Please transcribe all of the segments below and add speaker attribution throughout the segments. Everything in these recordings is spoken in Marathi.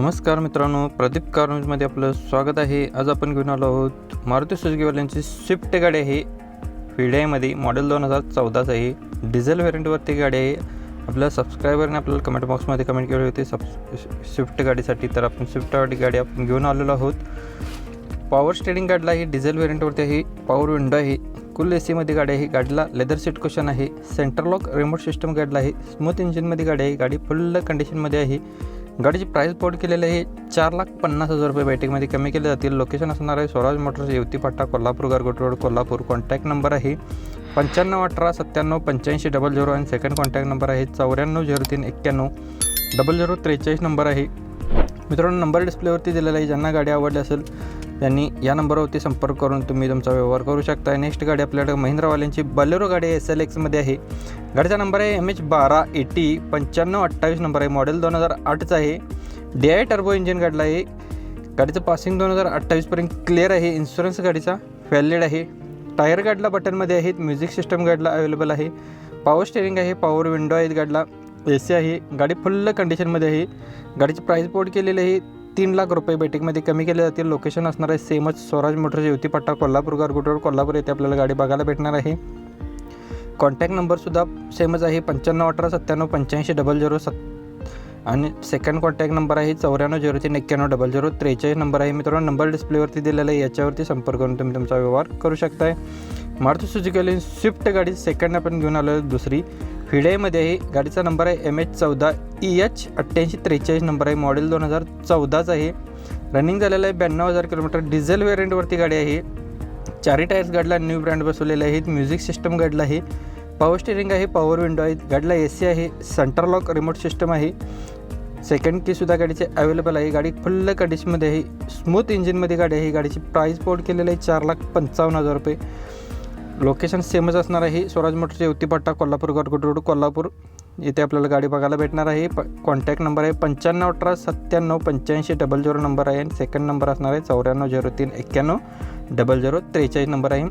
Speaker 1: नमस्कार मित्रांनो प्रदीप कारमध्ये आपलं स्वागत आहे. आज आपण घेऊन आलो आहोत मारुती सुजुकीवाल्यांची स्विफ्ट गाडी आहे. व्हिडिओमध्ये मॉडेल दोन हजार चौदाच आहे. डिझेल व्हेरियंटवरती गाडी आहे. आपल्या सबस्क्रायबरने आपल्याला कमेंट बॉक्समध्ये कमेंट केली होती. सब स्विफ्ट गाडीसाठी तर आपण स्विफ्ट गाडी आपण घेऊन आलेलो आहोत. पॉवर स्टेडिंग गाडीला ही डिझेल व्हेरियंटवरती आहे पॉवर विंडो आहे. कुल ए सीमध्ये गाडी आहे. गाडीला लेदर सीट क्वेश्चन आहे. सेंटर लॉक रिमोट सिस्टम गाडीला आहे. स्मूथ इंजिनमध्ये गाडी आहे. गाडी फुल कंडिशनमध्ये आहे. गाडीची प्राईस बोर्ड केलेली आहे चार लाख पन्नास हजार रुपये बॅटिंगमध्ये कमी केले जातील. लोकेशन असणार आहे स्वराज मोटर्स युवती फाटा Kolhapur Gargoti road Kolhapur contact number आहे. पंच्याण्णव अठरा सत्त्याण्णव पंच्याऐंशी डबल झिरो आणि सेकंड कॉन्टॅक्ट नंबर आहे. चौऱ्याण्णव झिरो तीन एक्क्याण्णव डबल झिरो त्रेचाळीस नंबर आहे. मित्रांनो नंबर डिस्प्लेवरती दिलेला आहे. ज्यांना गाडी आवडली असेल त्यांनी या नंबरवरती संपर्क करून तुम्ही तुमचा व्यवहार करू शकता नेक्स्ट गाडी आपल्याकडे महिंद्रावाल्यांची बलेरो गाडी एस एल एक्समध्ये आहे. गाडीचा नंबर आहे एम एच बारा एटी पंच्याण्णव अठ्ठावीस नंबर आहे. मॉडेल दोन हजार आठचा आहे. डी आय टर्बो इंजिन गाडीला आहे. गाडीचं पासिंग दोन हजार अठ्ठावीसपर्यंत क्लिअर आहे. इन्शुरन्स गाडीचा व्हॅलिड आहे. टायर गाडीला बटनमध्ये आहेत. म्युझिक सिस्टम गाडीला अवेलेबल आहे. पॉवर स्टेरिंग आहे. पॉवर विंडो आहेत गाडीला. ए सी आहे. गाडी फुल्ल कंडिशनमध्ये आहे. गाडीची प्राईस बोर्ड केलेली आहे. तीन लाख रुपये बैठकमध्ये कमी केले जातील. लोकेशन असणार आहे सेमच. स्वराज मोटर्स युतीपट्टा कोल्हापूर गारगुट रोड कोल्हापूर येथे आपल्याला गाडी बघायला भेटणार आहे. कॉन्टॅक्ट नंबरसुद्धा सेमच आहे. पंच्याण्णव अठरा सत्त्याण्णव पंच्याऐंशी डबल झिरो सत् आणि सेकंड कॉन्टॅक्ट नंबर आहे चौऱ्याण्णव झिरो तीन एक्क्याण्णव डबल झिरो त्रेचाळीस नंबर आहे. मित्रांनो नंबर डिस्प्लेवरती दिलेला आहे. याच्यावरती संपर्क करून तुम्ही तुमचा व्यवहार करू शकताय. मारुती सुजुकी स्विफ्ट गाडी सेकंड आपण घेऊन आलो दुसरी हिडेमध्येही आहे गाडीचा नंबर आहे एम एच चौदा ई एच अठ्ठ्याऐंशी त्रेचाळीस नंबर आहे. मॉडेल दोन हजार चौदाच आहे. रनिंग झालेलं आहे ब्याण्णव हजार किलोमीटर. डिझेल व्हेरियंटवरती गाडी आहे. चारी टायर्स गाडीला न्यू ब्रँड बसवलेले आहेत. म्युझिक सिस्टम गाडीला आहे. पॉवर स्टेरिंग आहे पॉवर विंडो आहे. गाडीला ए सी आहे. सेंटर लॉक रिमोट सिस्टम आहे. सेकंड कीसुद्धा गाडीचे अवेलेबल आहे. गाडी फुल्ल कंडिशनमध्ये आहे. स्मूथ इंजिनमध्ये गाडी आहे. गाडीची प्राईस पोर्ट केलेली आहे चार लाख पंचावन्न हजार रुपये. लोकेशन सेमच असणार आहे. स्वराज मोटरचे युतीपट्टा कोल्हापूर गरगोट रोड कोल्हापूर. इथे आपल्याला गाडी बघायला भेटणार आहे. प कॉन्टॅक्ट नंबर आहे पंच्याण्णव अठरा सत्त्याण्णव पंच्याऐंशी डबल झिरो नंबर आहे. आणि सेकंड नंबर असणार आहे चौऱ्याण्णव झिरो तीन एक्क्याण्णव डबल झिरो त्रेचाळीस नंबर आहे.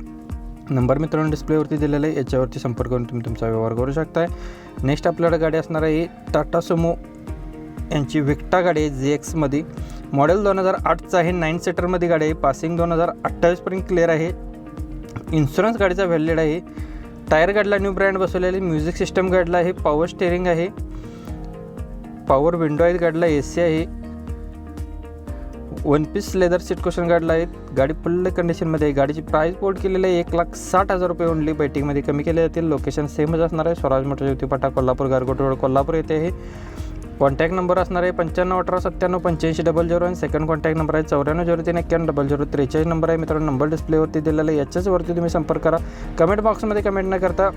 Speaker 1: नंबर मित्रांनो डिस्प्लेवरती दिलेला आहे. याच्यावरती संपर्क करून तुम्ही तुमचा व्यवहार करू शकताय. नेक्स्ट आपल्याकडे गाडी असणार आहे टाटा सुमो. यांची विक्टा गाडी आहे जी एक्समध्ये मॉडेल दोन हजार आठचं आहे. नाईन सीटरमध्ये गाडी आहे. पासिंग दोन हजार अठ्ठावीसपर्यंत क्लिअर आहे. इन्शुरन्स गाडीचा व्हॅलिड आहे. टायर गाडीला न्यू ब्रँड बसवलेली म्युझिक सिस्टम गाडीला आहे. पॉवर स्टेरिंग आहे. पॉवर विंडो आहेत गाडीला ए सी आहे. One piece leather seat cushion गाडीला आहेत गाडी फुल्ल कंडिशनमध्ये आहे. गाडीची प्राईस बोर्ड केलेली आहे. एक लाख साठ हजार रुपये ओनली बैटिंगमध्ये कमी केले जातील. लोकेशन सेमच असणार आहे. स्वराज मोटर ज्योतिपाटा कोल्हापूर गारगोट रोड कोल्हापूर येथे आहे. कॉन्टॅक्ट नंबर असणार आहे पंच्याण्णव अठरा सत्त्याण्णव पंच्याऐंशी डबल झिरो आणि सेकंड कॉन्टॅक्ट नंबर आहे चौऱ्याण्णव झिरो तीन एक्क्याण्णव डबल झिरो त्रेचाळीस नंबर आहे. मित्रांनो नंबर डिस्प्लेवरती दिलेला आहे. याच्याचवरती तुम्ही संपर्क करा. कमेंट बॉक्समध्ये कमेंट न करता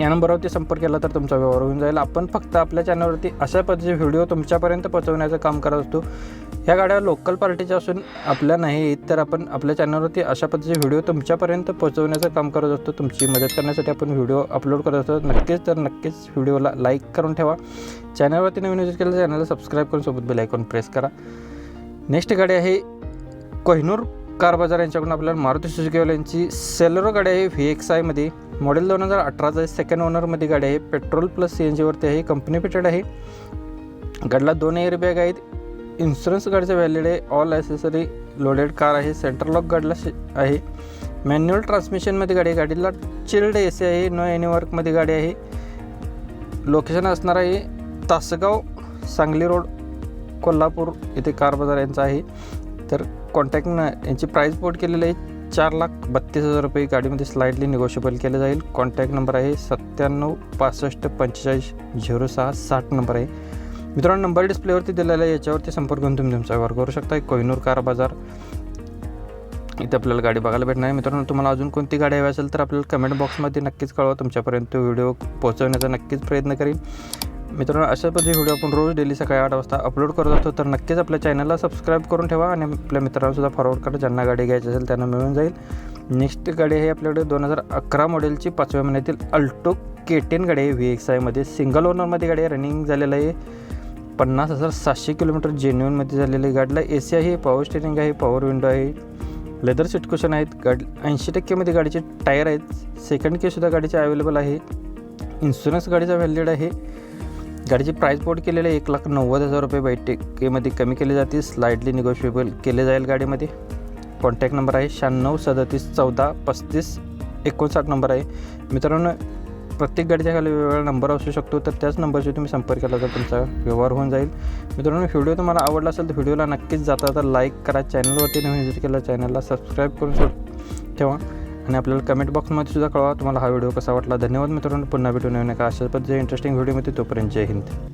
Speaker 1: या नंबरवरती संपर्क केला तर तुमचा व्यवहार होऊन जाईल. आपण फक्त आपल्या चॅनलवरती अशा पद्धतीचे व्हिडिओ तुमच्यापर्यंत पोहोचवण्याचं काम करत असतो. ह्या गाड्या लोकल पार्टीच्या असून आपल्या नाही तर आपण आपल्या चॅनलवरती अशा पद्धतीचे व्हिडिओ तुमच्यापर्यंत पोहोचवण्याचं काम करत असतो. तुमची मदत करण्यासाठी आपण व्हिडिओ अपलोड करत असतो. नक्कीच तर नक्कीच व्हिडिओला लाईक करून ठेवा. चॅनलवरती नवीन विजिट केलं चॅनलला सबस्क्राईब करून सोबत बेल आयकॉन प्रेस करा. नेक्स्ट गाडी आहे कोहिनूर कार बाजार यांच्याकडून आपल्याला मारुती सुझुकीवाल्यांची सेलरो गाडी आहे. व्ही एक्स आयमध्ये मॉडेल दोन हजार अठराचा आहे. सेकंड ओनरमध्ये गाडी आहे. पेट्रोल प्लस सी एन जीवरती आहे. कंपनी पेटेड आहे. गाडीला दोन एअर बॅग आहेत. इन्शुरन्स गाडीचं व्हॅलिड आहे. ऑल ॲसेसरी लोडेड कार आहे. सेंटर लॉक गाडीला आहे. मॅन्युअल ट्रान्समिशनमध्ये गाडी आहे. गाडीला चिल्ड ए सी आहे. नो एनी वर्कमध्ये गाडी आहे. लोकेशन असणार आहे तासगाव सांगली रोड कोल्हापूर येथे कार बाजार यांचा आहे. तर कॉन्टॅक्ट न यांची प्राईस बोर्ड केलेली आहे. चार लाख बत्तीस हजार रुपये. गाडीमध्ये स्लाइडली निगोशिएबल केलं जाईल. कॉन्टॅक्ट नंबर आहे सत्त्याण्णव पासष्ट पंचेचाळीस झिरो सहा साठ नंबर आहे. मित्रांनो नंबर डिस्प्लेवरती दिलेला आहे याच्यावरती संपर्क करून तुम्ही तुमचा व्यवहार करू शकता. कोहिनूर कार बाजार. इथे आपल्याला गाडी बघायला भेटणार आहे. मित्रांनो तुम्हाला अजून कोणती गाडी हवी असेल तर आपल्याला कमेंट बॉक्समध्ये नक्कीच कळवा. तुमच्यापर्यंत व्हिडिओ पोहोचवण्याचा नक्कीच प्रयत्न करीन. मित्रांनो अशा पद्धती व्हिडिओ आपण रोज डेली सकाळी आठ वाजता अपलोड करत असतो तर नक्कीच आपल्या चॅनलला सबस्क्राईब करून ठेवा आणि आपल्या मित्रांसुद्धा फॉरवर्ड करा. ज्यांना गाडी घ्यायची असेल त्यांना मिळून जाईल. नेक्स्ट गाडी आहे आपल्याकडे दोन हजार अकरा मॉडेलची पाचव्या महिन्यातील अल्टो के टेन गाडी आहे. व्ही एक्स आयमध्ये सिंगल ओनरमध्ये गाडी आहे. रनिंग झालेलं आहे. पन्नास हजार सातशे किलोमीटर जेन्युनमध्ये झालेली गाडीला ए सी आहे पॉवर स्टेरिंग आहे पॉवर विंडो आहे. लेदर सीट क्वेश्चन आहेत गाडी ऐंशी टक्केमध्ये गाडीचे टायर आहेत. सेकंड केसुद्धा गाडीचे अवेलेबल आहे. इन्शुरन्स गाडीचा व्हॅलिड आहे. गाडीची प्राईस बोर्ड केलेली आहे एक लाख नव्वद हजार रुपये बैठकीमध्ये कमी केली जाते. स्लाइडली निगोशिएबल केले जाईल गाडीमध्ये. कॉन्टॅक्ट नंबर आहे शहाण्णव सदतीस चौदा पस्तीस एकोणसाठ नंबर आहे. मित्रांनो प्रत्येक गाडीच्या खाली वेगवेगळा नंबर असू शकतो तर त्याच नंबरशी तुम्ही संपर्क केला तर तुमचा व्यवहार होऊन जाईल. मित्रांनो व्हिडिओ तुम्हाला आवडला असेल तर व्हिडिओला नक्कीच जाता तर लाईक करा. चॅनलवरती नवीन व्हिजिट केला चॅनलला सबस्क्राईब करून ठेवा आणि आपल्याला कमेंट बॉक्समध्ये सुद्धा कळवा तुम्हाला हा व्हिडिओ कसा वाटला. धन्यवाद मित्रांनो. पुन्हा भेटून नवीन नका अशाच पद्धतीचे इंटरेस्टिंग व्हिडिओमध्ये तोपर्यंत जय हिंद.